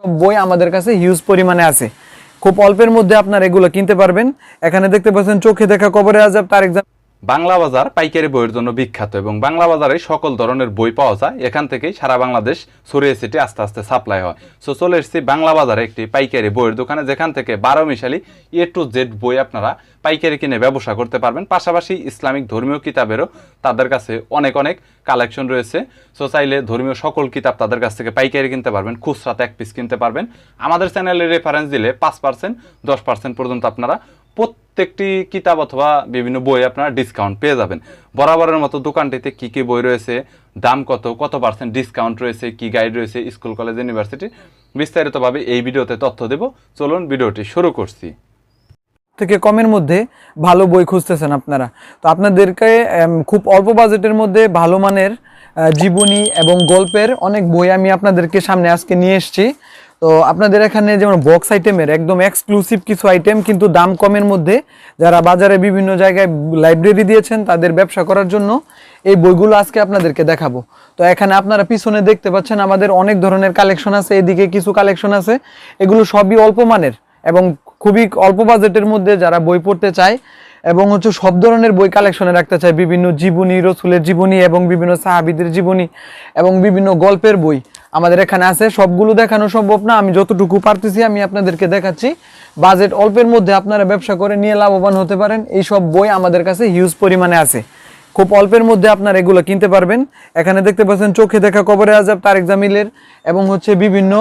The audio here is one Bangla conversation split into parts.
সব বই আমাদের কাছে হিউজ পরিমাণে আছে। খুব অল্পের মধ্যে আপনার এগুলো কিনতে পারবেন। এখানে দেখতে পাচ্ছেন চোখে দেখা কবরে আজাব তার এক্সাম বাংলা বাজার পাইকারি বইয়ের জন্য বিখ্যাত এবং বাংলা বাজারে সকল ধরনের বই পাওয়া যায়। এখান থেকেই সারা বাংলাদেশ ছড়িয়ে ছিটে আস্তে আস্তে সাপ্লাই হয়। সো চলে এসেছি বাংলা বাজারে একটি পাইকারি বইয়ের দোকানে, যেখান থেকে বারো মিশালি এ টু জেড বই আপনারা পাইকারি কিনে ব্যবসা করতে পারবেন। পাশাপাশি ইসলামিক ধর্মীয় কিতাবেরও তাদের কাছে অনেক অনেক কালেকশন রয়েছে। সো চাইলে ধর্মীয় সকল কিতাব তাদের কাছ থেকে পাইকারি কিনতে পারবেন খুচরাতে এক পিস কিনতে পারবেন। আমাদের চ্যানেলে রেফারেন্স দিলে পাঁচ পার্সেন্ট দশ পার্সেন্ট পর্যন্ত আপনারা প্রত্যেকটি কিতাব অথবা বিভিন্ন বই আপনারা ডিসকাউন্ট পেয়ে যাবেন। বরাবরের মতো দোকানটিতে কি কি বই রয়েছে, দাম কত কত পার্সেন্ট ডিসকাউন্ট রয়েছে, কি গাইড রয়েছে স্কুল কলেজ ইউনিভার্সিটি বিস্তারিতভাবে এই ভিডিওতে তথ্য দেব। চলুন ভিডিওটি শুরু করছি। থেকে কমের মধ্যে ভালো বই খুঁজতেছেন আপনারা। তো আপনাদেরকে খুব অল্প বাজেটের মধ্যে ভালো মানের জীবনী এবং গল্পের অনেক বই আমি আপনাদেরকে সামনে আজকে নিয়ে এসেছি। তো আপনাদের এখানে যেমন বক্স আইটেমের একদম এক্সক্লুসিভ কিছু আইটেম কিন্তু দাম কমের মধ্যে যারা বাজারে বিভিন্ন জায়গায় লাইব্রেরি দিয়েছেন, তাদের ব্যবসা করার জন্য এই বইগুলো আজকে আপনাদেরকে দেখাবো। তো এখানে আপনারা পিছনে দেখতে পাচ্ছেন আমাদের অনেক ধরনের কালেকশন আছে, এদিকে কিছু কালেকশন আছে। এগুলো সবই অল্প মানের এবং খুবই অল্প বাজেটের মধ্যে যারা বই পড়তে চায় এবং হচ্ছে সব ধরনের বই কালেকশনে রাখতে চায়। বিভিন্ন জীবনী, রসুলের জীবনী এবং বিভিন্ন সাহাবিদের জীবনী এবং বিভিন্ন গল্পের বই। আমাদের এখানে আছে। সবগুলো দেখানো সম্ভব না। আমি যতটুকু পারতেছি আমি আপনাদেরকে দেখাচ্ছি। বাজেট অল্পের মধ্যে আপনারা ব্যবসা করে নিয়ে লাভবান হতে পারেন। এই সব বই আমাদের কাছে হিউজ পরিমাণে আছে। খুব অল্পের মধ্যে আপনারা এগুলো কিনতে পারবেন। এখানে দেখতে পাচ্ছেন, চোখে দেখা কবরে আজাব তারেক জামিলের এবং হচ্ছে বিভিন্ন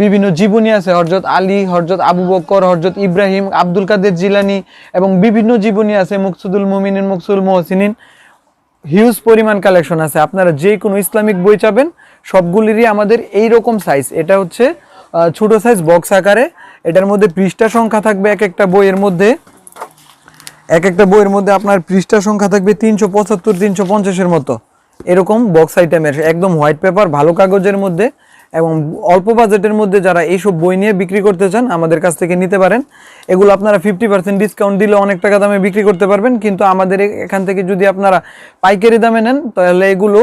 বিভিন্ন জীবনী আছে। হরজত আলী হরজত আবু বক্কর হরজত ইব্রাহিম, আব্দুল কাদের জিলানি এবং বিভিন্ন জীবনী আছে। মুকসুদুল মুমিনিন, মুকসুল মোহসিনিন। হিউজ পরিমাণ কালেকশন আছে। আপনারা যে কোনো ইসলামিক বই চাবেন। সবগুলিরই আমাদের এই রকম সাইজ এটা হচ্ছে ছোট সাইজ বক্স আকারে। এটার মধ্যে পৃষ্ঠা সংখ্যা থাকবে এক একটা বইয়ের মধ্যে। এক একটা বইয়ের মধ্যে আপনার পৃষ্ঠা সংখ্যা থাকবে তিনশো পঁচাত্তর, তিনশো পঞ্চাশের মতো। এরকম বক্স আইটেমের একদম হোয়াইট পেপার ভালো কাগজের মধ্যে। এবং অল্প বাজেটের মধ্যে যারা এইসব বই নিয়ে বিক্রি করতে চান, আমাদের কাছ থেকে নিতে পারেন। এগুলো আপনারা ফিফটি পার্সেন্ট ডিসকাউন্ট দিলে অনেক টাকা দামে বিক্রি করতে পারবেন। কিন্তু আমাদের এখান থেকে যদি আপনারা পাইকারি দামে নেন, তাহলে এগুলো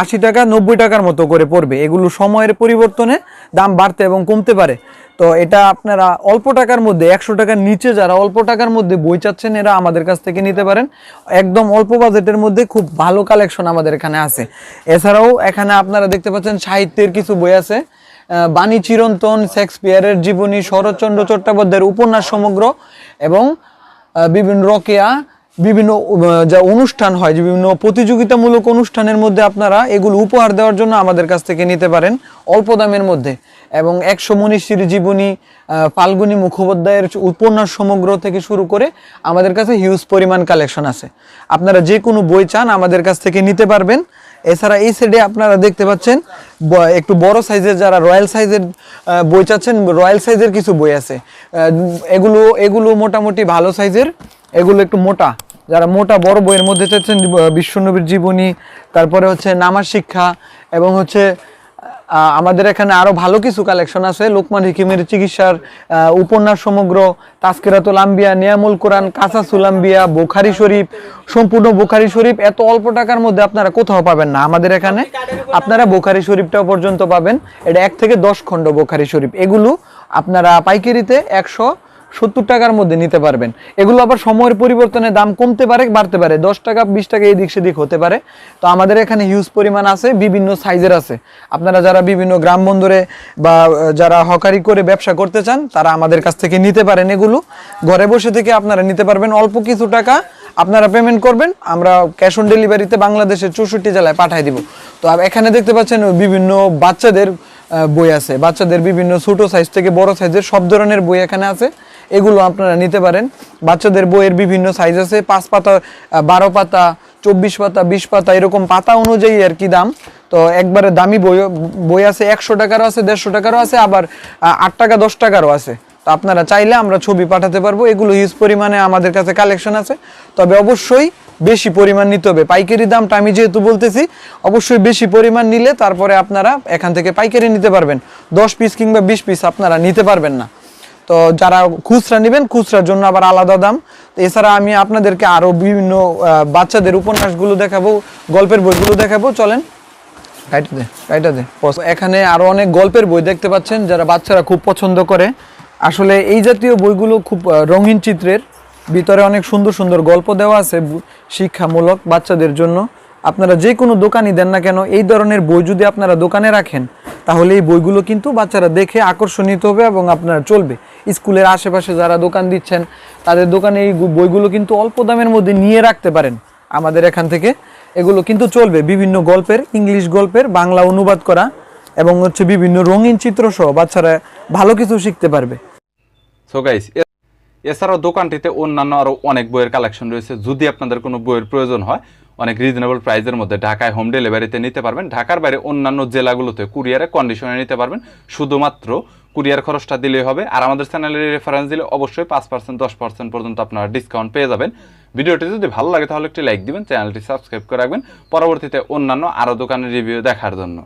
আশি টাকা, নব্বই টাকার মতো করে পড়বে। এগুলো সময়ের পরিবর্তনে দাম বাড়তে এবং কমতে পারে। তো এটা আপনারা অল্প টাকার মধ্যে, একশো টাকার নিচে যারা অল্প টাকার মধ্যে বই চাচ্ছেন, এরা আমাদের কাছ থেকে নিতে পারেন। একদম অল্প বাজেটের মধ্যে খুব ভালো কালেকশন আমাদের এখানে আছে। এছাড়াও এখানে আপনারা দেখতে পাচ্ছেন সাহিত্যের কিছু বই আছে। বাণী চিরন্তন, শেক্সপিয়ারের জীবনী, শরৎচন্দ্র চট্টোপাধ্যায়ের উপন্যাস সমগ্র এবং বিভিন্ন রকেয়া বিভিন্ন যা অনুষ্ঠান হয়, যে বিভিন্ন প্রতিযোগিতামূলক অনুষ্ঠানের মধ্যে আপনারা এগুলো উপহার দেওয়ার জন্য আমাদের কাছ থেকে নিতে পারেন অল্প দামের মধ্যে। এবং একশো মনীষীর জীবনী ফাল্গুনী মুখোপাধ্যায়ের উপন্যাস সমগ্র থেকে শুরু করে আমাদের কাছে হিউজ পরিমাণ কালেকশন আছে। আপনারা যে কোনো বই চান আমাদের কাছ থেকে নিতে পারবেন। এছাড়া এই সাইডে আপনারা দেখতে পাচ্ছেন একটু বড় সাইজের যারা রয়্যাল সাইজের বই চাচ্ছেন রয়্যাল সাইজের কিছু বই আছে। এগুলো এগুলো মোটামুটি ভালো সাইজের এগুলো একটু মোটা। যারা মোটা বড় বইয়ের মধ্যে চাচ্ছেন বিশ্বনবীর জীবনী, তারপরে হচ্ছে নামাজ শিক্ষা এবং হচ্ছে আমাদের এখানে আরও ভালো কিছু কালেকশন আছে। লোকমান হিকিমের চিকিৎসার উপন্যাস সমগ্র তাস্কেরাতুল আম্বিয়া, নিয়ামুল কোরআন, কাসাসুল আম্বিয়া, বোখারি শরীফ, সম্পূর্ণ বোখারি শরীফ। এত অল্প টাকার মধ্যে আপনারা কোথাও পাবেন না আমাদের এখানে। আপনারা বোখারি শরীফটাও পর্যন্ত পাবেন। এটা এক থেকে দশ খণ্ড বোখারি শরীফ। এগুলো আপনারা পাইকারিতে একশো সত্তর টাকার মধ্যে নিতে পারবেন। এগুলো আবার সময়ের পরিবর্তনে দাম কমতে পারে, বাড়তে পারে। দশ টাকা, বিশ টাকা এদিক সেদিক হতে পারে। তো আমাদের এখানে হিউজ পরিমাণ আছে, বিভিন্ন সাইজের আছে। আপনারা যারা বিভিন্ন গ্রাম বন্দরে বা যারা হকারি করে ব্যবসা করতে চান, তারা আমাদের কাছ থেকে নিতে পারেন এগুলো। ঘরে বসে থেকে আপনারা নিতে পারবেন অল্প কিছু টাকা। আপনারা পেমেন্ট করবেন, আমরা ক্যাশ অন ডেলিভারিতে বাংলাদেশের চৌষট্টি জেলায় পাঠিয়ে দিব। তো এখানে দেখতে পাচ্ছেন বিভিন্ন বাচ্চাদের বই আছে। বাচ্চাদের বিভিন্ন ছোট সাইজ থেকে বড় সাইজের সব ধরনের বই এখানে আছে। এগুলো আপনারা নিতে পারেন। বাচ্চাদের বইয়ের বিভিন্ন সাইজ আছে, পাঁচ পাতা বারো পাতা, চব্বিশ পাতা, বিশ পাতা, এরকম পাতা অনুযায়ী আর কি দাম। তো একবারে দামি বই বই আছে একশো টাকারও আছে, দেড়শো টাকারও আছে, আবার আট টাকা, দশ টাকারও আছে। তো আপনারা চাইলে আমরা ছবি পাঠাতে পারব। এগুলো হিউজ পরিমাণে আমাদের কাছে কালেকশন আছে। তবে অবশ্যই বেশি পরিমাণ নিতে হবে। পাইকারি দামটা আমি যেহেতু বলতেছি, অবশ্যই বেশি পরিমাণ নিলে তারপরে আপনারা এখান থেকে পাইকারি নিতে পারবেন। দশ পিস কিংবা বিশ পিস আপনারা নিতে পারবেন না। তো যারা খুচরা নেবেন খুচরার জন্য আবার আলাদা দাম। এছাড়া আমি আপনাদেরকে আরও বিভিন্ন বাচ্চাদের উপন্যাসগুলো দেখাবো গল্পের বইগুলো দেখাবো। চলেন। দে দে এখানে আরও অনেক গল্পের বই দেখতে পাচ্ছেন যারা বাচ্চারা খুব পছন্দ করে। আসলে এই জাতীয় বইগুলো খুব রঙিন চিত্রের ভিতরে অনেক সুন্দর সুন্দর গল্প দেওয়া আছে শিক্ষামূলক বাচ্চাদের জন্য। আপনারা যে কোনো দোকানই দেন না কেন এই ধরনের বই যদি আপনারা দোকানে রাখেন তাহলে এই বইগুলো কিন্তু বাচ্চারা দেখে আকর্ষণীয় হবে এবং আপনারা চলবে। স্কুলের আশেপাশে যারা দোকান দিচ্ছেন, তাদের দোকানে এই বইগুলো কিন্তু অল্প দামের মধ্যে নিয়ে রাখতে পারেন। আমাদের এখান থেকে এগুলো কিন্তু চলবে। বিভিন্ন গল্পের, ইংলিশ গল্পের, বাংলা অনুবাদ করা এবং হচ্ছে বিভিন্ন রঙিন চিত্র সহ বাচ্চারা ভালো কিছু শিখতে পারবে। সো গাইস এছাড়াও দোকানটিতে অন্যান্য আরও অনেক বইয়ের কালেকশন রয়েছে। যদি আপনাদের কোনো বইয়ের প্রয়োজন হয় অনেক রিজনেবল প্রাইসের মধ্যে ঢাকায় হোম ডেলিভারিতে নিতে পারবেন। ঢাকার বাইরে অন্যান্য জেলাগুলোতে কুরিয়ারে কন্ডিশনে নিতে পারবেন। শুধুমাত্র কুরিয়ার খরচটা দিলেই হবে। আর আমাদের চ্যানেলের রেফারেন্স দিলে অবশ্যই পাঁচ পার্সেন্ট দশ পার্সেন্ট পর্যন্ত আপনারা ডিসকাউন্ট পেয়ে যাবেন। ভিডিওটি যদি ভালো লাগে তাহলে একটি লাইক দিবেন চ্যানেলটি সাবস্ক্রাইব করে রাখবেন। পরবর্তীতে অন্যান্য আরও দোকানের রিভিউ দেখার জন্য।